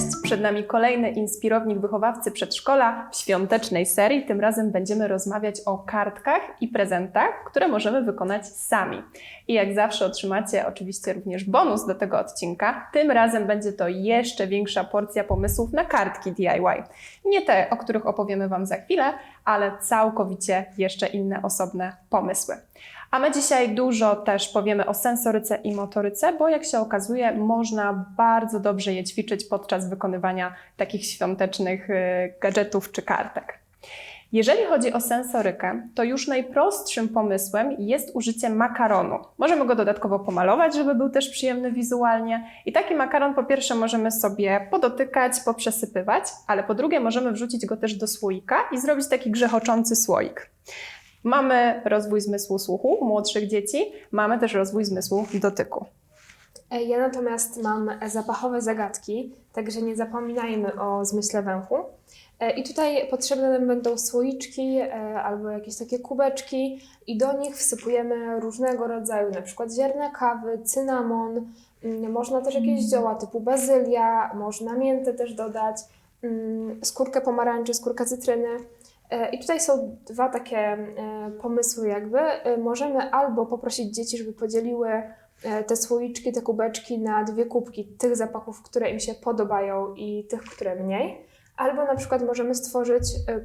Cześć! Przed nami kolejny inspirownik wychowawcy przedszkola w świątecznej serii. Tym razem będziemy rozmawiać o kartkach i prezentach, które możemy wykonać sami. I jak zawsze otrzymacie oczywiście również bonus do tego odcinka. Tym razem będzie to jeszcze większa porcja pomysłów na kartki DIY. Nie te, o których opowiemy Wam za chwilę, ale całkowicie jeszcze inne osobne pomysły. A my dzisiaj dużo też powiemy o sensoryce i motoryce, bo jak się okazuje, można bardzo dobrze je ćwiczyć podczas wykonywania takich świątecznych y, gadżetów czy kartek. Jeżeli chodzi o sensorykę, to już najprostszym pomysłem jest użycie makaronu. Możemy go dodatkowo pomalować, żeby był też przyjemny wizualnie. I taki makaron po pierwsze możemy sobie podotykać, poprzesypywać, ale po drugie możemy wrzucić go też do słoika i zrobić taki grzechoczący słoik. Mamy rozwój zmysłu słuchu młodszych dzieci, mamy też rozwój zmysłu dotyku. E, Ja natomiast mam zapachowe zagadki, także nie zapominajmy o zmyśle węchu. E, I tutaj potrzebne nam będą słoiczki e, albo jakieś takie kubeczki i do nich wsypujemy różnego rodzaju, na przykład ziarna kawy, cynamon, mm, można też jakieś zioła typu bazylia, można miętę też dodać, mm, skórkę pomarańczy, skórkę cytryny. E, I tutaj są dwa takie e, pomysły jakby. E, Możemy albo poprosić dzieci, żeby podzieliły te słoiczki, te kubeczki na dwie kubki tych zapachów, które im się podobają i tych, które mniej. Albo na przykład możemy stworzyć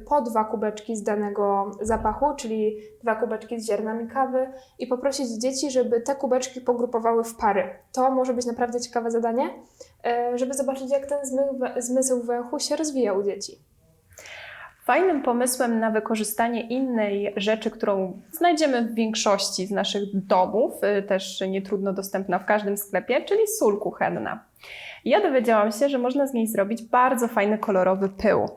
po dwa kubeczki z danego zapachu, czyli dwa kubeczki z ziarnami kawy i poprosić dzieci, żeby te kubeczki pogrupowały w pary. To może być naprawdę ciekawe zadanie, żeby zobaczyć, jak ten zmy- zmysł węchu się rozwija u dzieci. Fajnym pomysłem na wykorzystanie innej rzeczy, którą znajdziemy w większości z naszych domów, y, też nie trudno dostępna w każdym sklepie, czyli sól kuchenna. Ja dowiedziałam się, że można z niej zrobić bardzo fajny kolorowy pył.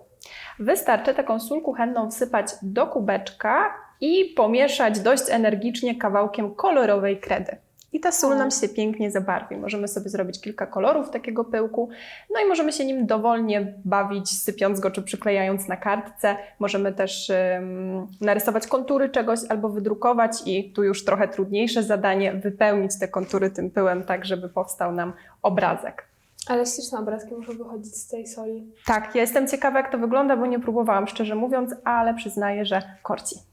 Wystarczy taką sól kuchenną wsypać do kubeczka i pomieszać dość energicznie kawałkiem kolorowej kredy. I ta sól nam się pięknie zabarwi. Możemy sobie zrobić kilka kolorów takiego pyłku, no i możemy się nim dowolnie bawić, sypiąc go czy przyklejając na kartce. Możemy też ym, narysować kontury czegoś albo wydrukować i tu już trochę trudniejsze zadanie, wypełnić te kontury tym pyłem tak, żeby powstał nam obrazek. Ale śliczne obrazki muszą wychodzić z tej soli. Tak, ja jestem ciekawa jak to wygląda, bo nie próbowałam szczerze mówiąc, ale przyznaję, że korci.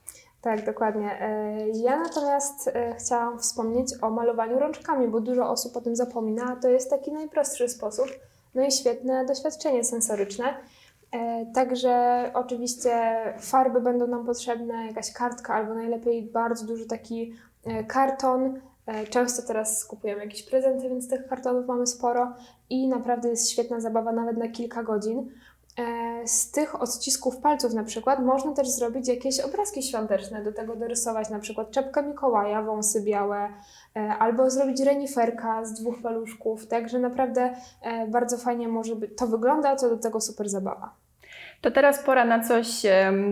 Tak, dokładnie. E, Ja natomiast e, chciałam wspomnieć o malowaniu rączkami, bo dużo osób o tym zapomina, a to jest taki najprostszy sposób. No i świetne doświadczenie sensoryczne. E, Także oczywiście farby będą nam potrzebne, jakaś kartka albo najlepiej bardzo duży taki karton. Często teraz kupujemy jakieś prezenty, więc tych kartonów mamy sporo i naprawdę jest świetna zabawa nawet na kilka godzin. E, Z tych odcisków palców na przykład można też zrobić jakieś obrazki świąteczne, do tego dorysować na przykład czepkę Mikołaja, wąsy białe, albo zrobić reniferka z dwóch paluszków, także naprawdę e, bardzo fajnie może być, to wygląda, co do tego super zabawa. To teraz pora na coś,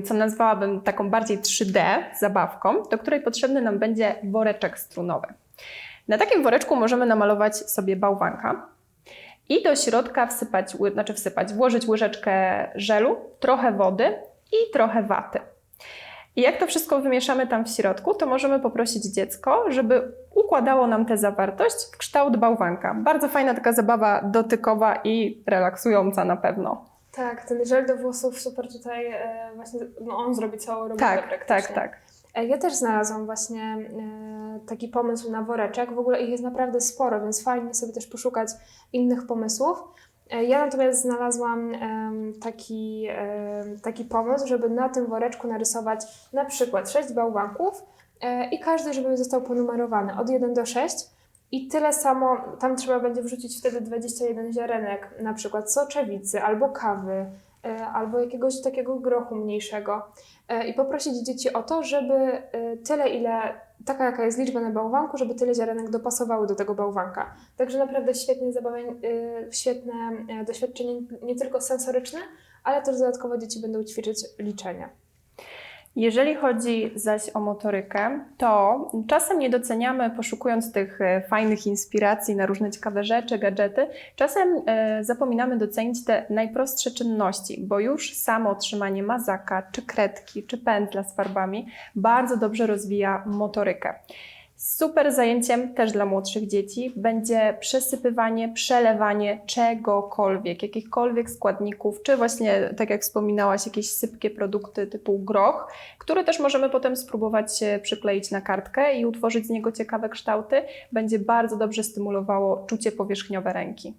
co nazwałabym taką bardziej 3D zabawką, do której potrzebny nam będzie woreczek strunowy. Na takim woreczku możemy namalować sobie bałwanka i do środka wsypać, znaczy wsypać, włożyć łyżeczkę żelu, trochę wody i trochę waty. I jak to wszystko wymieszamy tam w środku, to możemy poprosić dziecko, żeby układało nam tę zawartość w kształt bałwanka. Bardzo fajna taka zabawa dotykowa i relaksująca na pewno. Tak, ten żel do włosów super tutaj e, właśnie, no on zrobi całą robotę Tak, praktycznie. tak, tak. E, Ja też znalazłam właśnie e, taki pomysł na woreczek. W ogóle ich jest naprawdę sporo, więc fajnie sobie też poszukać innych pomysłów. E, Ja natomiast znalazłam taki, taki pomysł, żeby na tym woreczku narysować na przykład 6 bałwanków i każdy, żeby został ponumerowany od 1 do 6. I tyle samo, tam trzeba będzie wrzucić wtedy 21 ziarenek, na przykład soczewicy albo kawy, albo jakiegoś takiego grochu mniejszego. E, I poprosić dzieci o to, żeby e, tyle, ile, taka jaka jest liczba na bałwanku, żeby tyle ziarenek dopasowały do tego bałwanka. Także naprawdę świetnie zabawień, e, świetne e, doświadczenie nie tylko sensoryczne, ale też dodatkowo dzieci będą ćwiczyć liczenie. Jeżeli chodzi zaś o motorykę, to czasem nie doceniamy, poszukując tych e, fajnych inspiracji na różne ciekawe rzeczy, gadżety, czasem e, zapominamy docenić te najprostsze czynności, bo już samo otrzymanie mazaka, czy kredki, czy pędzla z farbami bardzo dobrze rozwija motorykę. Super zajęciem też dla młodszych dzieci będzie przesypywanie, przelewanie czegokolwiek, jakichkolwiek składników, czy właśnie, tak jak wspominałaś, jakieś sypkie produkty typu groch, który też możemy potem spróbować przykleić na kartkę i utworzyć z niego ciekawe kształty. Będzie bardzo dobrze stymulowało czucie powierzchniowe ręki.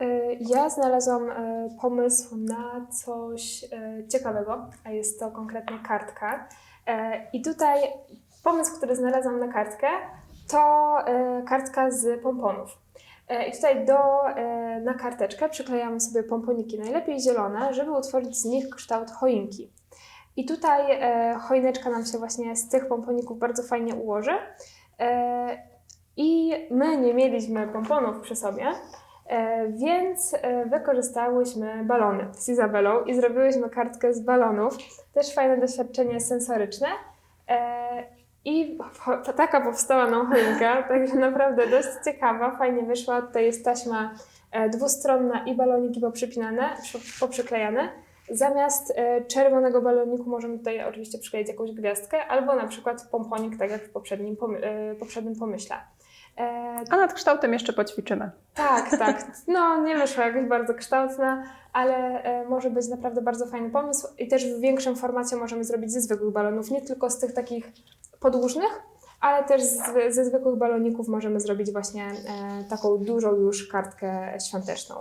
E, Ja znalazłam e, pomysł na coś e, ciekawego, a jest to konkretnie kartka. I tutaj pomysł, który znalazłam na kartkę, to e, kartka z pomponów. E, I tutaj do, e, na karteczkę przyklejamy sobie pomponiki, najlepiej zielone, żeby utworzyć z nich kształt choinki. I tutaj choineczka nam się właśnie z tych pomponików bardzo fajnie ułoży. I my nie mieliśmy pomponów przy sobie, więc wykorzystałyśmy balony z Izabelą i zrobiłyśmy kartkę z balonów. Też fajne doświadczenie sensoryczne. I taka powstała nam choinka, także naprawdę dość ciekawa, fajnie wyszła. Tutaj jest taśma e, dwustronna i baloniki poprzypinane, przy- poprzyklejane. Zamiast e, czerwonego baloniku możemy tutaj oczywiście przykleić jakąś gwiazdkę albo na przykład pomponik, tak jak w poprzednim, e, poprzednim pomyśle. A nad kształtem jeszcze poćwiczymy. tak, tak. No, nie wyszła jakoś bardzo kształtna, ale może być naprawdę bardzo fajny pomysł. I też w większym formacie możemy zrobić ze zwykłych balonów, nie tylko z tych takich podłużnych, ale też z, ze zwykłych baloników możemy zrobić właśnie e, taką dużą już kartkę świąteczną.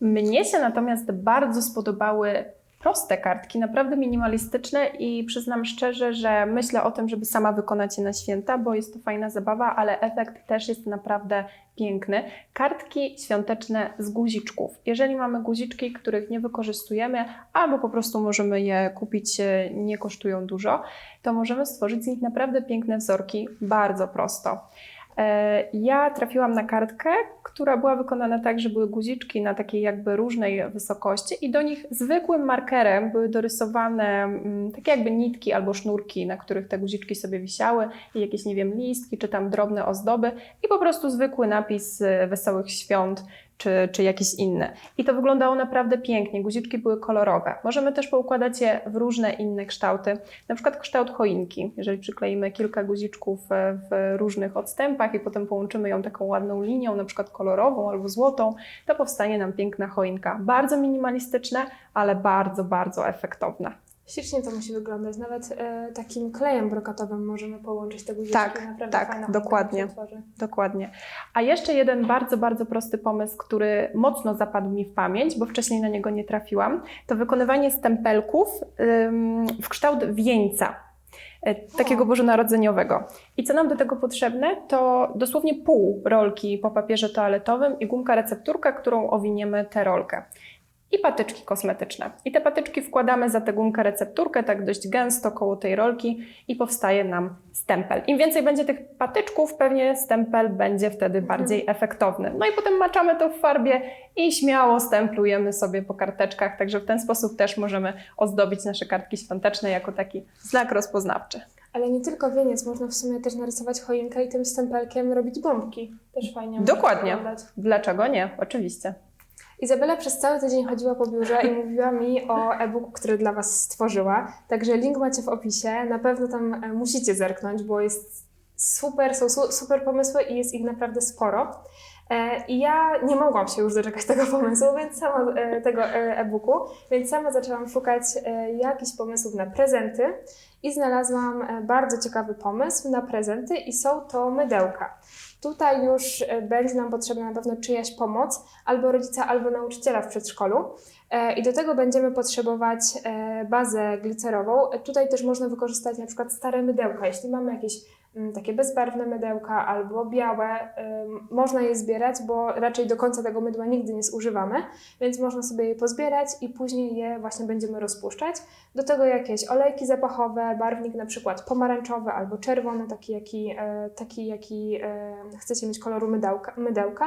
Mnie się natomiast bardzo spodobały proste kartki, naprawdę minimalistyczne i przyznam szczerze, że myślę o tym, żeby sama wykonać je na święta, bo jest to fajna zabawa, ale efekt też jest naprawdę piękny. Kartki świąteczne z guziczków. Jeżeli mamy guziczki, których nie wykorzystujemy, albo po prostu możemy je kupić, e, nie kosztują dużo, to możemy stworzyć z nich naprawdę piękne wzorki, bardzo prosto. E, Ja trafiłam na kartkę, która była wykonana tak, że były guziczki na takiej jakby różnej wysokości i do nich zwykłym markerem były dorysowane mm, takie jakby nitki albo sznurki, na których te guziczki sobie wisiały i jakieś, nie wiem, listki czy tam drobne ozdoby i po prostu zwykły napis e, Wesołych Świąt czy, czy jakieś inne. I to wyglądało naprawdę pięknie. Guziczki były kolorowe. Możemy też poukładać je w różne inne kształty, na przykład kształt choinki. Jeżeli przykleimy kilka guziczków e, w różnych odstępach i potem połączymy ją taką ładną linią, na przykład kolorową albo złotą, to powstanie nam piękna choinka. Bardzo minimalistyczne, ale bardzo, bardzo efektowne. Ślicznie to musi wyglądać. Nawet e, takim klejem brokatowym możemy połączyć te guziczki. Tak, Naprawdę tak, dokładnie. Dokładnie. A jeszcze jeden bardzo, bardzo prosty pomysł, który mocno zapadł mi w pamięć, bo wcześniej na niego nie trafiłam, to wykonywanie stempelków ym, w kształt wieńca. e, Takiego bożonarodzeniowego. I co nam do tego potrzebne, to dosłownie pół rolki po papierze toaletowym i gumka recepturka, którą owiniemy tę rolkę. I patyczki kosmetyczne. I te patyczki wkładamy za tę gumkę recepturkę, tak dość gęsto koło tej rolki i powstaje nam stempel. Im więcej będzie tych patyczków, pewnie stempel będzie wtedy bardziej efektowny. No i potem maczamy to w farbie i śmiało stemplujemy sobie po karteczkach, także w ten sposób też możemy ozdobić nasze kartki świąteczne jako taki znak rozpoznawczy. Ale nie tylko wieniec, można w sumie też narysować choinkę i tym stempelkiem robić bombki. Też fajnie. Dokładnie. Dlaczego nie? Oczywiście. Izabela przez cały tydzień chodziła po biurze i mówiła mi o e-booku, który dla Was stworzyła. Także link macie w opisie. Na pewno tam e, musicie zerknąć, bo jest super, są su- super pomysły i jest ich naprawdę sporo. E, I ja nie mogłam się już doczekać tego pomysłu, więc sama e, tego e, e-booku, więc sama zaczęłam szukać jakichś pomysłów na prezenty i znalazłam bardzo ciekawy pomysł na prezenty i są to mydełka. Tutaj już będzie nam potrzebna na pewno czyjaś pomoc, albo rodzica, albo nauczyciela w przedszkolu. I do tego będziemy potrzebować bazę glicerową. Tutaj też można wykorzystać na przykład stare mydełka. Jeśli mamy jakieś takie bezbarwne mydełka albo białe, można je zbierać, bo raczej do końca tego mydła nigdy nie zużywamy, więc można sobie je pozbierać i później je właśnie będziemy rozpuszczać. Do tego jakieś olejki zapachowe, barwnik na przykład pomarańczowy albo czerwony, taki jaki, e, taki, jaki e, chcecie mieć koloru mydełka. mydełka.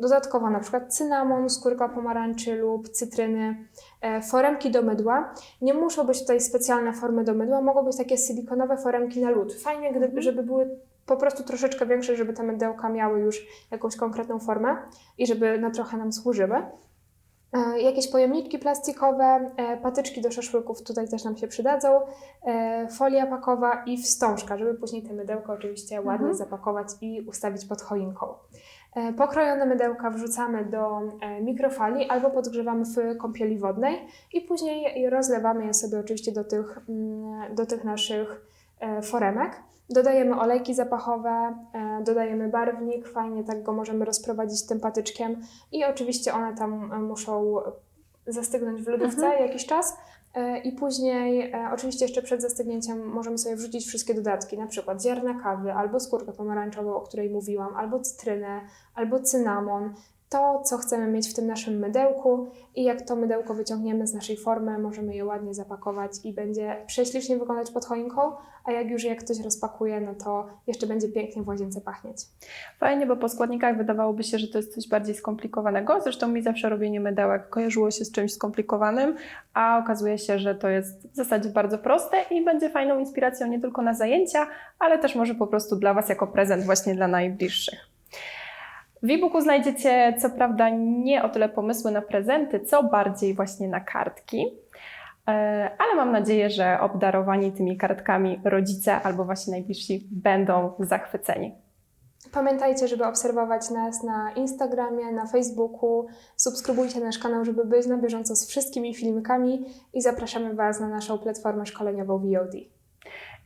Dodatkowo na przykład cynamon, skórka pomarańczy lub cytryny, e, foremki do mydła. Nie muszą być tutaj specjalne formy do mydła, mogą być takie silikonowe foremki na lód. Fajnie, gdyby, żeby były po prostu troszeczkę większe, żeby te mydełka miały już jakąś konkretną formę i żeby na trochę nam służyły. E, Jakieś pojemniczki plastikowe, e, patyczki do szaszłyków tutaj też nam się przydadzą, folia pakowa i wstążka, żeby później te mydełka oczywiście ładnie Mhm. zapakować i ustawić pod choinką. E, Pokrojone mydełka wrzucamy do e, mikrofali albo podgrzewamy w kąpieli wodnej i później rozlewamy je sobie oczywiście do tych, mm, do tych naszych e, foremek. Dodajemy olejki zapachowe, dodajemy barwnik, fajnie tak go możemy rozprowadzić tym patyczkiem i oczywiście one tam muszą zastygnąć w lodówce Mhm. jakiś czas. E, I później, e, oczywiście jeszcze przed zastygnięciem, możemy sobie wrzucić wszystkie dodatki, na przykład ziarna kawy, albo skórkę pomarańczową, o której mówiłam, albo cytrynę, albo cynamon. To, co chcemy mieć w tym naszym mydełku i jak to mydełko wyciągniemy z naszej formy, możemy je ładnie zapakować i będzie prześlicznie wyglądać pod choinką, a jak już je ktoś rozpakuje, no to jeszcze będzie pięknie w łazience pachnieć. Fajnie, bo po składnikach wydawałoby się, że to jest coś bardziej skomplikowanego. Zresztą mi zawsze robienie mydełek kojarzyło się z czymś skomplikowanym, a okazuje się, że to jest w zasadzie bardzo proste i będzie fajną inspiracją nie tylko na zajęcia, ale też może po prostu dla Was jako prezent właśnie dla najbliższych. W e-booku znajdziecie co prawda nie o tyle pomysły na prezenty, co bardziej właśnie na kartki. E, Ale mam nadzieję, że obdarowani tymi kartkami rodzice albo właśnie najbliżsi będą zachwyceni. Pamiętajcie, żeby obserwować nas na Instagramie, na Facebooku. Subskrybujcie nasz kanał, żeby być na bieżąco z wszystkimi filmikami i zapraszamy Was na naszą platformę szkoleniową VOD.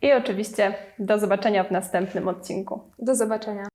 I oczywiście do zobaczenia w następnym odcinku. Do zobaczenia.